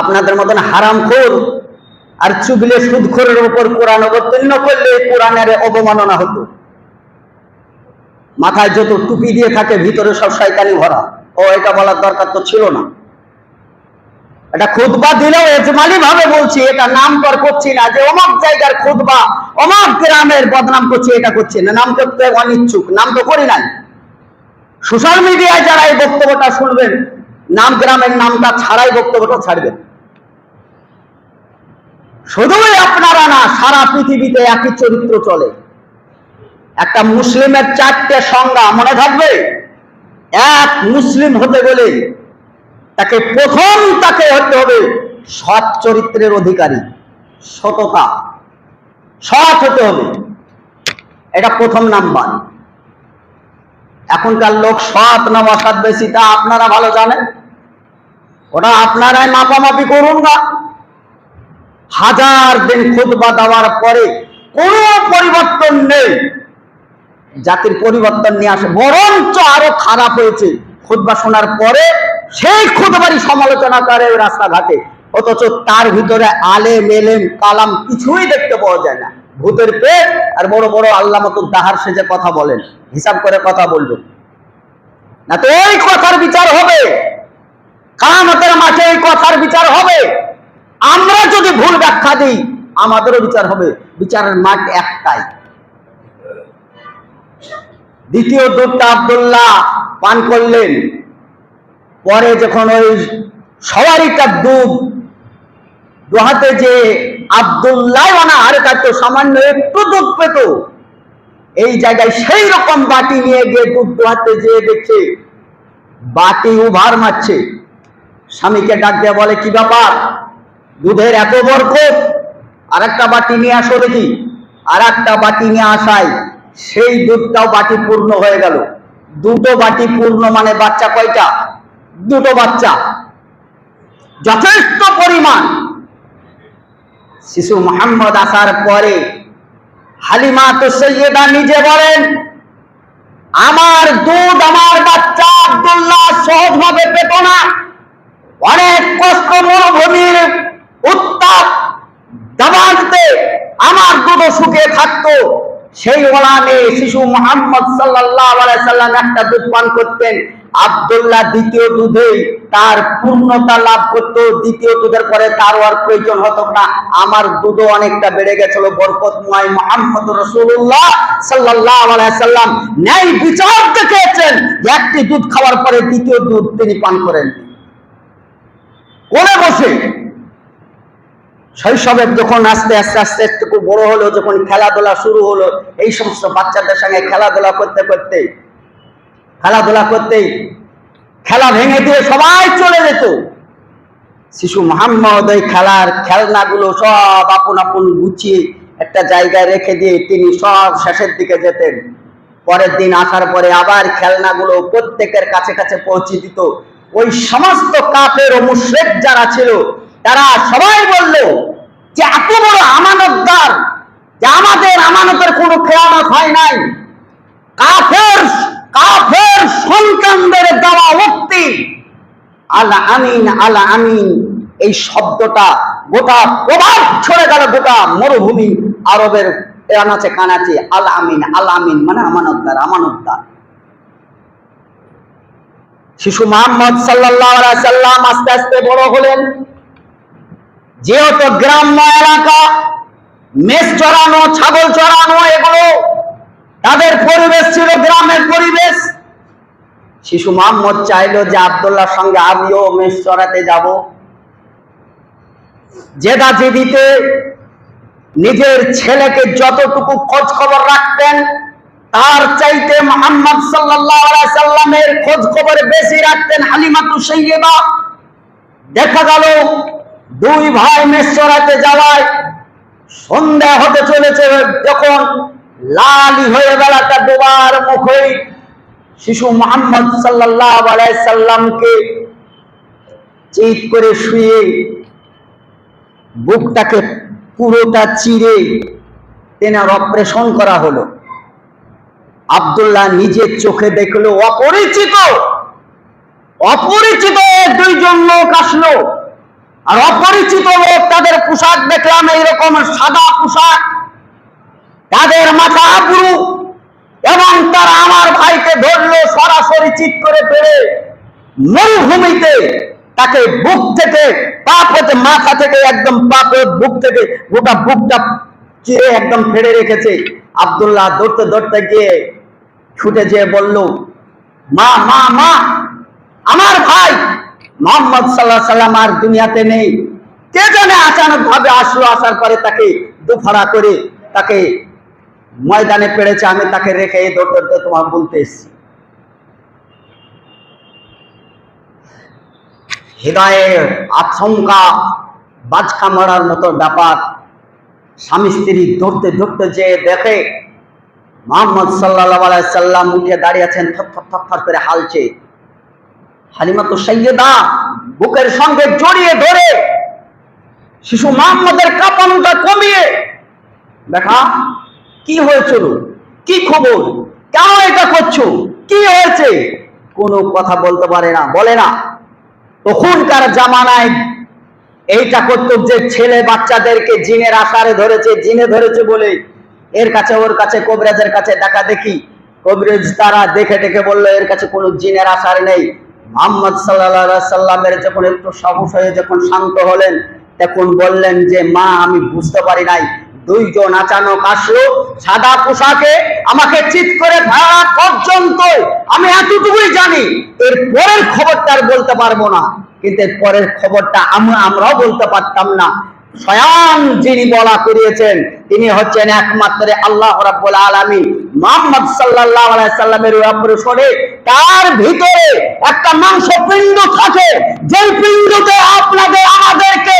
আপনাদের মতন হারামখোর আর চুগলে সুদখোরের উপর কোরআন অবতীর্ণ করলে কোরআনের অবমাননা হতো। মাথায় যত টুপি দিয়ে থাকে, ভিতরে সব শয়তানি ভরা। ও, এটা বলার দরকার তো ছিল না। এটা খুতবা দিলেও এজমালি ভাবে বলছি, এটা নাম কর করছি না যে অমক জায়গার খুতবা, অমক গ্রামের বদনাম করছি, এটা করছি না। নাম করতে অনিচ্ছুক, নাম তো করি নাই। সোশ্যাল মিডিয়ায় যারা এই বক্তব্যটা শুনবেন, নাম গ্রামের নামটা ছাড়াই বক্তব্যটা ছাড়বেন। শুধুই আপনারা না, সারা পৃথিবীতে একই চরিত্র চলে। একটা মুসলিমের চারটে সংজ্ঞা মনে থাকবে? এক মুসলিম হতে গেলে তাকে প্রথম তাকে হতে হবে সৎ চরিত্রের অধিকারী, সততা। সৎ হতে হবে। এটা প্রথম নাম্বার। এখনকার লোক সৎ না অসৎ বেশি, তা আপনারা ভালো জানেন। ওটা আপনারাই মাপামাপি করুন না। হাজার দিন খুতবা দেওয়ার পরে কোনো পরিবর্তন নেই। জাতির পরিবর্তন নিয়ে আসে। বরঞ্চ আরও খারাপ হয়েছে। খুতবা শোনার পরে সেই খুতবারই সমালোচনা করে রাস্তাঘাটে। অথচ তার ভিতরে আলে মেলেম কালাম কিছুই দেখতে পাওয়া যায় না। ভূতের পেট আর বড় বড় আল্লাহ মতো দাহার সেজে কথা বলেন, হিসাব করে কথা বলবেন। না তো ওই কথার বিচার হবে। কামতের মাঠে এই কথার বিচার হবে। ব্যাখ্যা দিই, আমাদেরও বিচার হবে। বিচারের মাঠ একটাই। দ্বিতীয় দুধটা আব্দুল্লাহ পান করলেন। পরে যখন ওই সবারিটা দুধ দোহাতে যে আব্দুল্লাহ না আর তো সামান্য একটু দুধ পেত। এই জায়গায় সেই রকম বাটি নিয়ে গিয়ে দুধ দোহাতে যেয়ে দেখছে, বাটি উভার মারছে। স্বামীকে ডাক দিয়ে বলে, কি ব্যাপার? দুধের এত বরকত আর একটা বাটি নিয়ে আসো দেখি। আর একটা বাটি নিয়ে আসাই সেই দুধটাও বাটি পূর্ণ হয়ে গেল। দুটো বাটি পূর্ণ মানে বাচ্চা কয়টা? দুটো বাচ্চা। যথেষ্ট পরিমাণ। শিশু মোহাম্মদ আসার পরে হালিমা তো সৈয়দা নিজে বলেন, আমার দুধ আমার বাচ্চা আব্দুল্লাহ সহজভাবে পেত না। অনেক কষ্ট মরুভূমির উত্তাপ দাবানতে আমার দুধ শুকিয়ে থাকতো সেই ওলানে শিশু মোহাম্মদ সাল্লাম একটা দুধ পান করতেন। আব্দুল্লাহ দ্বিতীয় দুধেই তার পূর্ণতা লাভ করতো। দ্বিতীয় দুধের পরে তারও আর প্রয়োজন হতো না। আমার দুধও অনেকটা বেড়ে গেছিল। বরকতময় মোহাম্মদ রসুল্লাহ সাল্লাহ সাল্লাম ন্যায় বিচার দেখেছেন একটি দুধ খাওয়ার পরে দ্বিতীয় দুধ তিনি পান করেন। কোনে বসে? শৈশবে যখন আস্তে আস্তে আস্তে একটু বড় হলো, যখন খেলাধুলা শুরু হলো, এই সমস্ত বাচ্চাদের সঙ্গে খেলাধুলা করতে করতে, খেলাধুলা করতেই খেলা ভেঙে দিয়ে সবাই চলে যেত। শিশু মোহাম্মদ ওই খেলার খেলনাগুলো সব আপন আপন গুছিয়ে একটা জায়গায় রেখে দিয়ে তিনি সব শেষের দিকে যেতেন। পরের দিন আসার পরে আবার খেলনাগুলো প্রত্যেকের কাছে কাছে পৌঁছে দিত। ওই সমস্ত কাপের ও মুশ্রেক যারা ছিল, তারা সবাই বলল যে এত বড় আমানতদার যে আমাদের আমানতের কোনো খেয়ানত হয় নাই। কাফের কাফের সন্তানদের দেওয়া মুক্তি আলা আমিন আলা আমিন, এই শব্দটা গোটা প্রভাব ছড়ে গেল, গোটা মরুভূমি আরবের কানাচে, আল আমিন আল আমিন মানে আমানতদার আমানতদার। শিশু মোহাম্মদ সাল্লাম আস্তে আস্তে বড় হলেন। যেহেতু গ্রাম্য এলাকা মেষ চড়ানো ছাগল চড়ানো এগুলো তাদের পরিবেশ ছিল, গ্রামের পরিবেশ। শিশু মোহাম্মদ চাইলো যে আবদুল্লাহর সঙ্গে আমিও মেষ চড়াতে যাব। জেদা জেদিতে নিজের ছেলেকে যতটুকু খোঁজ খবর রাখতেন, তার চাইতে মোহাম্মদ সাল্লামের খোঁজ খবর বেশি রাখতেন হালিমাতু সাইয়্যিবা। দেখা গেল দুই ভাই মেষ চড়াতে যাওয়ায় সন্ধ্যা হতে চলেছে, যখন লালি হয়ে বেলাটা ডোবার মুখে। শিশু মোহাম্মদ সাল্লাহ সাল্লামকে চিত করে শুয়ে বুকটাকে পুরোটা চিরে তেনার অপারেশন করা হলো। আব্দুল্লাহ নিজের চোখে দেখল, অপরিচিত! অপরিচিত দুইজন লোক আসলো। আর অপরিচিত লোক তাদের পোশাক দেখলাম এইরকম সাদা পোশাক। তাদের মাথা পুরু এবং তারা আমার ভাইকে ধরলো সরাসরি চিৎ করে পেরে মরুভূমিতে তাকে বুক থেকে, পাপ হতে মাথা থেকে, একদম পাপ বুক থেকে গোটা বুকটা চিরে একদম ফেড়ে রেখেছে। আবদুল্লাহ ধরতে ধরতে গিয়ে ছুটে যেয়ে বলল, মা মা মা, আমার ভাই মোহাম্মদ সাল্লাহ সাল্লাম আর দুনিয়াতে নেই। কে আচানক ভাবে আসলো, আসার পরে তাকে দুফাড়া করে তাকে ময়দানে পেড়েছে আমি তাকে রেখে এই দৌড়তে তোমার বলতে এসেছি। হৃদয়ের আশঙ্কা বাজকা মারার মতো ব্যাপার, স্বামী স্ত্রী ধরতে ধরতে যে দেখে মোহাম্মদ সাল্লাহ সাল্লাম উঠে দাঁড়িয়েছেন থর থর থর থর করে হালছে। হালিমা তো সৈয়দা বুকের সঙ্গে জড়িয়ে ধরে শিশু মোহাম্মদের কাঁপানোটা কমিয়ে। দেখা, কি হয়েছিল কি খবর? কেন এটা করছ? কি হয়েছে? কোনো কথা বলতে পারে না, বলে না। তখনকার জামানায় এইটা করতো যে ছেলে বাচ্চাদেরকে জিনের আসারে ধরেছে, জিনে ধরেছে বলে। এর কাছে, ওর কাছে, কবিরাজের কাছে দেখা দেখি। কবিরাজ তারা দেখে দেখে বলল, এর কাছে কোনো জিনের আসার নেই। মোহাম্মদ সাল্লাহ সাল্লামের যখন একটু সাহস হয়ে যখন শান্ত হলেন তখন বললেন যে, মা, আমি বুঝতে পারি নাই। দুইজন আচানক আসলো, সাদা পোশাকে আমাকে চিৎ করে ধরা পর্যন্ত আমি এতটুকুই জানি। এর পরের খবরটা আর বলতে পারব না। কিন্তু পরের খবরটা আমরা আমরাও বলতে পারতাম না। স্বয়ং যিনি বলা করিয়েছেন, তিনি হচ্ছেন একমাত্র আল্লাহ রাব্বুল আলামিন। মুহাম্মদ সাল্লাল্লাহু আলাইহি সাল্লামের অপরিসরে তার ভিতরে একটা মাংস পিণ্ড থাকে যে পিণ্ডতে আপনাদের, আমাদেরকে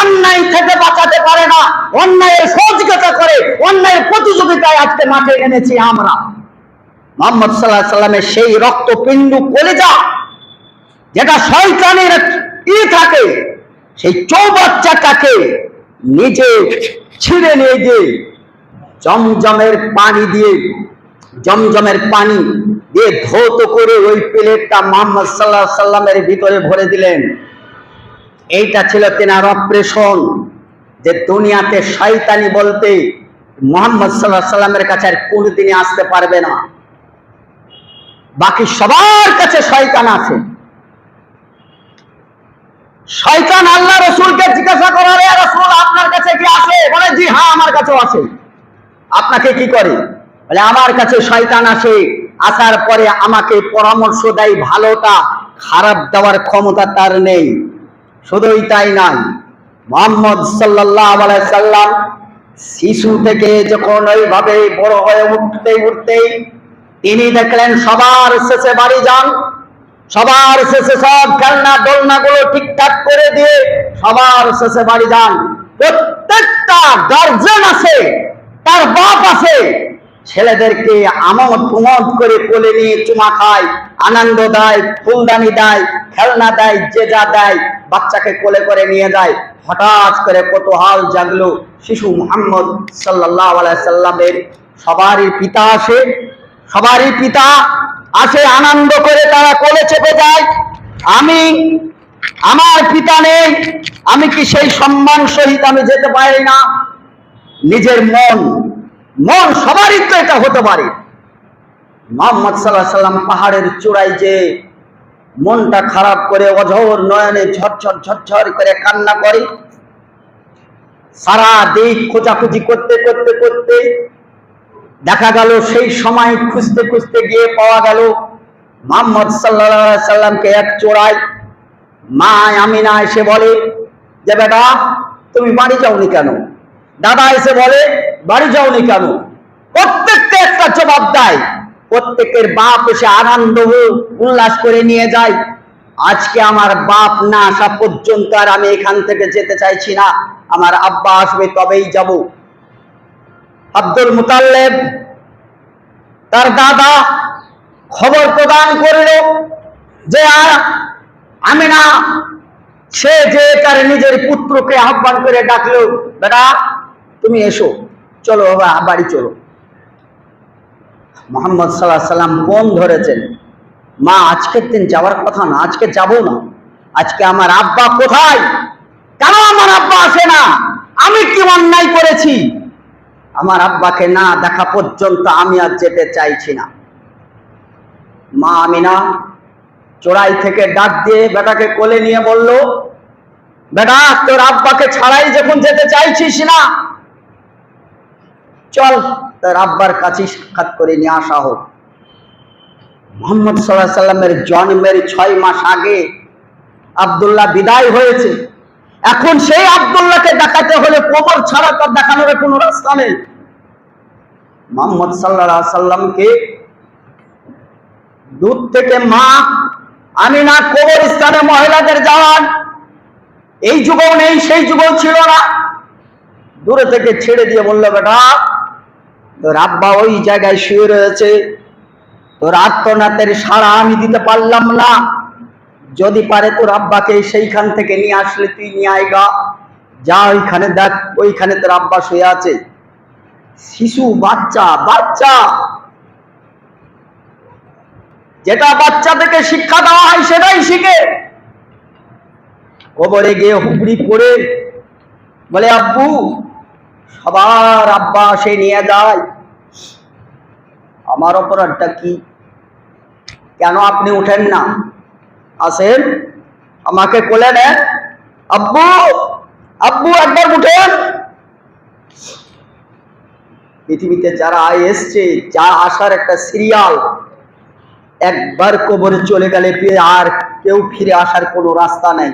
অন্যায় থেকে বাঁচাতে পারে না, অন্যায়ের সহযোগিতা করে, অন্যায়ের প্রতিযোগিতায় আজকে মাঠে এনেছি আমরা। মোহাম্মদ সাল্লাহ সাল্লামের সেই রক্তপিণ্ড কলেজা, যেটা শয়তানের ই থাকে সেই চৌবাচ্চাটাকে নিজে ছিঁড়ে নিয়ে গিয়ে জমজমের পানি দিয়ে, জমজমের পানি দিয়ে ধৌত করে ওই প্লেটটা মোহাম্মদ সাল্লাহ সাল্লামের ভিতরে ভরে দিলেন। এইটা ছিল তেনার অপারেশন যে দুনিয়াতে শয়তানি বলতে মোহাম্মদ সাল্লাহ সাল্লামের কাছে আর কোনোদিনই আসতে পারবে না। বাকি সবার কাছে শয়তান আছে। শয়তান আল্লাহ রসুলকে জিজ্ঞাসা করার রসুল, আপনার কাছে কি আসে বলে, জি হ্যাঁ আমার কাছেও আসে আপনাকে কি করে? বলে, আমার কাছে শয়তান আসে আসার পরে আমাকে পরামর্শ দেয়, ভালোটা খারাপ দেওয়ার ক্ষমতা তার নেই। শুধুই তাই নাই মোহাম্মদ সাল্লাহ সাল্লাম শিশু থেকে যখন ওইভাবে বড় হয়ে উঠতে, উঠতেই তিনি দেখলেন, সবার শেষে বাড়ি যান। সবার শেষে সব খেলনা দোলনা গুলো ঠিকঠাক করে দিয়ে সবার শেষে বাড়ি যান। প্রত্যেকটা গার্জেন আছে তার বাপ আছে ছেলেদেরকে আমোদ প্রমোদ করে কোলে নিয়ে চুমা খায়, আনন্দ দেয়, ফুলদানি দেয়, খেলনা দেয়, যে যা দেয়, বাচ্চাকে কোলে করে নিয়ে যায়। হঠাৎ করে কত হাল জাগলো শিশু মোহাম্মদ সাল্লাহ সাল্লামের। সবারই পিতা আসে, সবারই পিতা আসে আনন্দ করে তারা কোলে চেপে যায়। আমি, আমার পিতা নেই, আমি কি সেই সম্মান সহিত আমি যেতে পারি না? নিজের মন মন সবারই তো এটা হতে পারে। মোহাম্মদ সাল্লাহ সাল্লাম পাহাড়ের চূড়ায় যে মনটা খারাপ করে, অঝোর নয়নে ঝরঝর ঝরঝর করে কান্না করে, সারা দিক খোঁজাখুঁজি করতে করতে করতে দেখা গেল, সেই সময় খুঁজতে খুঁজতে গিয়ে পাওয়া গেল মোহাম্মদ সাল্লাহ সাল্লামকে এক চোরাই। মা আমিনা এসে বলে, যে বেটা, তুমি বাড়ি যাওনি কেন? দাদা এসে বলে, বাড়ি যাওনি কেন? প্রত্যেককে একটা জবাব দেয়। প্রত্যেকের বাপ এসে আনন্দ উল্লাস করে নিয়ে যায়। আজকে আমার বাপ না আসা পর্যন্ত আর আমি এখান থেকে যেতে চাইছি না। আমার আব্বা আসবে তবেই যাব। আব্দুল মুতাল্লেব তার দাদা খবর প্রদান করল যে, আর আমি না সে যে তার নিজের পুত্রকে আহ্বান করে ডাকলো, বেটা, তুমি এসো, চলো বাবা, বাড়ি চলো। মোহাম্মদ সাল্লাহ সাল্লাম মন ধরেছেন, মা, আজকের দিন যাওয়ার কথা না, আজকে যাব না। আজকে আমার আব্বা কোথায়? কেন আমার আব্বা আসে না? আমি কি অন্যায় করেছি? আমার আব্বাকে না দেখা পর্যন্ত আমি আর যেতে চাইছি না। মা আমিনা চোরাই থেকে ডাক দিয়ে বেটাকে কোলে নিয়ে বলল, বেটা, তোর আব্বাকে ছাড়াই যখন যেতে চাইছিস না, চল তোর আব্বার কাছে সাক্ষাৎ করে নিয়ে আসা হোক। মোহাম্মদ সাল্লাহ সাল্লামের জন্মের ছয় মাস আগে আব্দুল্লাহ বিদায় হয়েছে। এখন সেই আব্দুল্লাহকে দেখাতে হলে কবর ছাড়া তার দেখানোর কোনো রাস্তা নেই। মোহাম্মদ সাল্লাহ সাল্লামকে দূর থেকে মা, আমি না কবরস্থানে মহিলাদের যাওয়ার। এই যুগও নেই, সেই যুগও ছিল না। দূরে থেকে ছেড়ে দিয়ে বলল, বেটা, তোর আব্বা ওই জায়গায় শুয়ে রয়েছে। তোর আত্মনাথের সাড়া আমি দিতে পারলাম না। যদি পারে তোর আব্বাকে সেইখান থেকে নিয়ে আসলে তুই নিয়ে আয়গা যা ওইখানে দেখ, ওইখানে তোর আব্বা শুয়ে আছে। শিশু, বাচ্চা বাচ্চা। যেটা বাচ্চা থেকে শিক্ষা দেওয়া হয় সেটাই শিখে। কবরে গিয়ে হুবড়ি পড়ে বলে, আব্বু, সবার আব্বা সে নিয়ে যায়। আমার অপরাধটা কি? কেন আপনি উঠেন না? আসেন। আমাকে কোলে নেন। আব্বু আব্বু, একবার উঠেন। পৃথিবীতে যারা এসছে, যা আসার একটা সিরিয়াল একবার কবরে চলে গেলে আর কেউ ফিরে আসার কোনো রাস্তা নেই।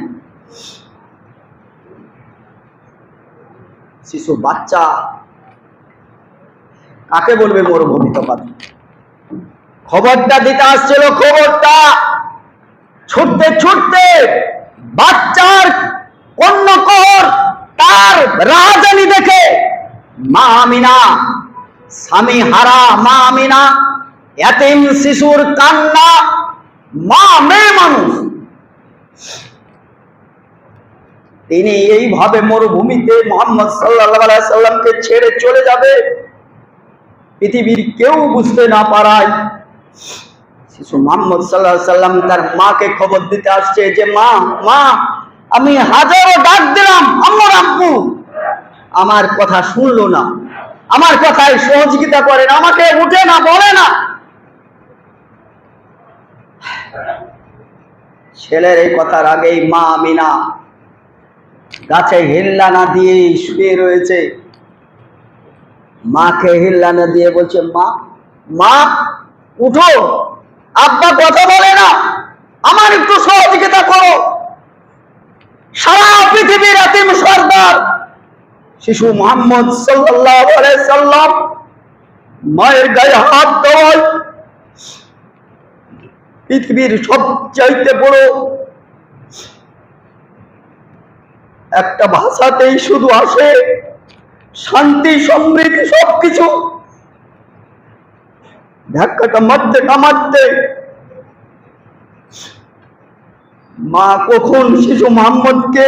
শিশু, বাচ্চা, কাকে বলবে মরুভূমি তো কথা খবরটা দিতে আসছিল, খবরটা! ছুটতে ছুটতে বাচ্চার কন্যকর তার রাজানি দেখে, মা আমিনা, স্বামী হারা, মা আমিনা, এতিম শিশুর কান্না, মা মেয়ে মানুষ। তিনি এইভাবে মরুভূমিতে মোহাম্মদ সাল্লাহ সাল্লামকে ছেড়ে চলে যাবে। পৃথিবীর কেউ বুঝতে না পারায় মোহাম্মদ সাল্লাহ সাল্লাম তার মাকে খবর দিতে আসছে যে, মা মা, আমি হাজারো ডাক দিলাম আমার আব্বু আমার কথা শুনলো না। আমার কথায় সহযোগিতা করে না, আমাকে উঠে না, বলে না। ছেলের এই কথার আগেই মা আমিনা গাছে হিল্লানা দিয়ে শুয়ে রয়েছে। মাকে হিল্লানা দিয়ে বলছে, মা মা, উঠো। আব্বা কথা বলে না। আমার একটু সহযোগিতা করো। সারা পৃথিবীর এতিম সর্দার শিশু মোহাম্মদ সাল্লাম মায়ের গায়ে হাত দেওয়ায় পৃথিবীর সবচাইতে বড় একটা ভাষাতেই শুধু আসে শান্তি, সমৃদ্ধি, সবকিছু। ধাক্কাটা মারতে কামারতে। মা কখন শিশু মোহাম্মদকে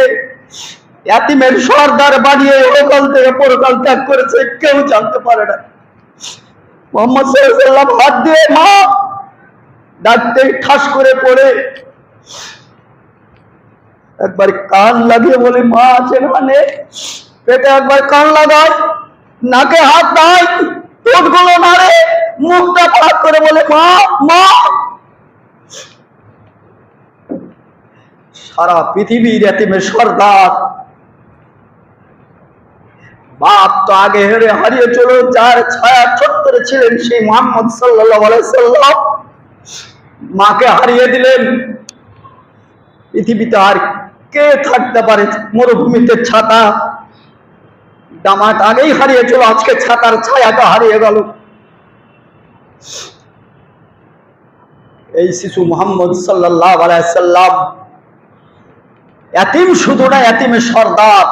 এতিমের সর্দার বানিয়ে ওকাল থেকে পরকাল ত্যাগ করেছে কেউ জানতে পারে না। মোহাম্মদ সাল্লাম হাত দিয়ে মা ডাকতে ঠাস করে পড়ে। একবার কান লাগিয়ে বলে, মা আছে মানে পেটে একবার কান লাগায়, নাকে হাত দেয়, ঠোঁটগুলো নাড়ে। মুখটা পাক করে বলে, মা মা! সারা পৃথিবীর এতিমের সর্দার। বাপ তো আগে হেরে হারিয়ে চলো যার ছায়া ছত্তরে ছিলেন সেই মোহাম্মদ সাল্লাম। মাকে হারিয়ে দিলেন। পৃথিবীতে আর কে থাকতে পারে মরুভূমিতে ছাতা? ডামাট আগেই হারিয়ে চলো, আজকে ছাতার ছায়াটা হারিয়ে গেল। এই শিশু মোহাম্মদ সাল্লাহ সাল্লাম এতিম শুধু না এতিমের সর্দার।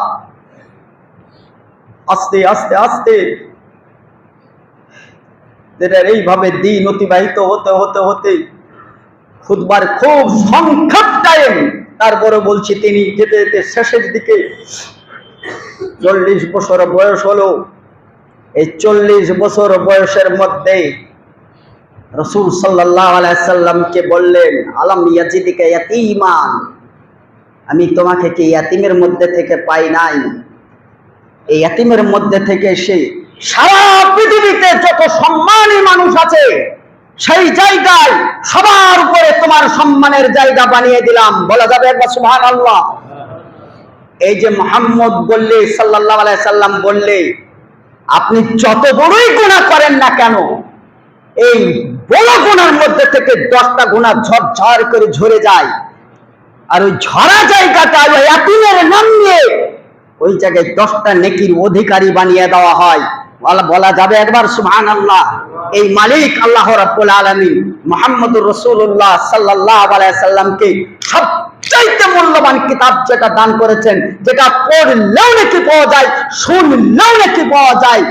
আস্তে আস্তে আস্তে। এদের এইভাবে দিন অতিবাহিত হতে হতে হতে খুদবার খুব সংক্ষেপ টাইম তারপরে বলছি তিনি যেতে যেতে শেষের দিকে চল্লিশ বছর বয়স হলো। এই চল্লিশ বছর বয়সের মধ্যে রসুল সাল্লাহ বললেন, আলম ইয়াজিদিকে ইয়াতিমান? আমি তোমাকে কি ইয়াতিমের মধ্যে থেকে পাই নাই? এই এতিমের মধ্যে থেকে সে সারা পৃথিবীতে যত সম্মানী মানুষ আছে, সেই জায়গায় সবার উপরে তোমার সম্মানের জায়গা বানিয়ে দিলাম। বলা যাবে একবার আল্লাহ এই যে মোহাম্মদ বললে সাল্লাহ সাল্লাম বললে, আপনি যত বড়ই গুণা করেন না কেন, এই বড় গুণার মধ্যে থেকে দশটা গুণা ঝরঝর করে ঝরে যায়। আর ওই ঝরা জায়গাটা ওই এতিমের নাম নিয়ে ওই জায়গায় দশটা নেকির অধিকারী বানিয়ে দেওয়া হয়। বলা যাবে একবার সুহান আল্লাহ এই মালিক আল্লাহ রাব্বুল আলামিন মুহাম্মদুর রাসূলুল্লাহ সাল্লাল্লাহু আলাইহি সাল্লামকে সবচাইতে মূল্যবান কিতাব যেটা দান করেছেন, যেটা পড়লেও নাকি পাওয়া যায়, শুনলেও নাকি পাওয়া যায়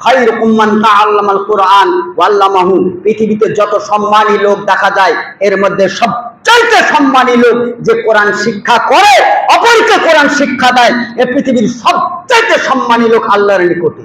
খাইর উম্মান তাআল্লামাল কোরআন ওয়াল্লামাহু পৃথিবীতে যত সম্মানী লোক দেখা যায়, এর মধ্যে সবচাইতে সম্মানী লোক যে কোরআন শিক্ষা করে, অপরকে কোরআন শিক্ষা দেয়, এ পৃথিবীর সবচাইতে সম্মানী লোক আল্লাহর নিকটে।